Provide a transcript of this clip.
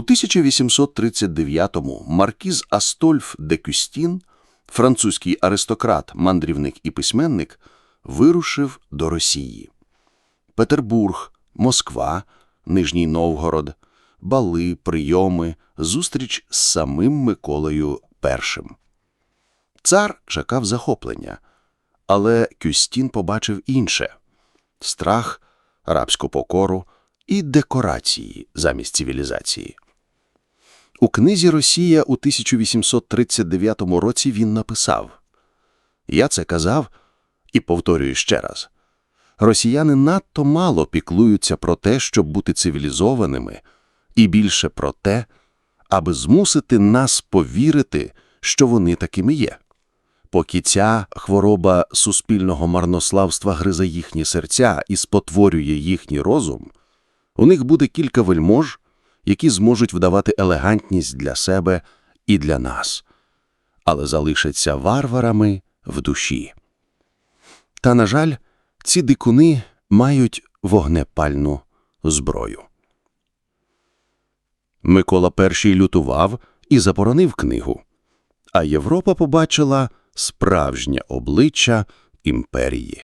У 1839-му маркіз Астольф де Кюстін, французький аристократ, мандрівник і письменник, вирушив до Росії. Петербург, Москва, Нижній Новгород, бали, прийоми, зустріч з самим Миколою І. Цар чекав захоплення, але Кюстін побачив інше – страх, рабську покору і декорації замість цивілізації. У книзі «Росія» у 1839 році він написав «Я це казав і повторюю ще раз. Росіяни надто мало піклуються про те, щоб бути цивілізованими, і більше про те, аби змусити нас повірити, що вони такими є. Поки ця хвороба суспільного марнославства гризе їхні серця і спотворює їхній розум, у них буде кілька вельмож, які зможуть вдавати елегантність для себе і для нас, але залишаться варварами в душі. Та, на жаль, ці дикуни мають вогнепальну зброю. Микола І лютував і заборонив книгу, а Європа побачила справжнє обличчя імперії.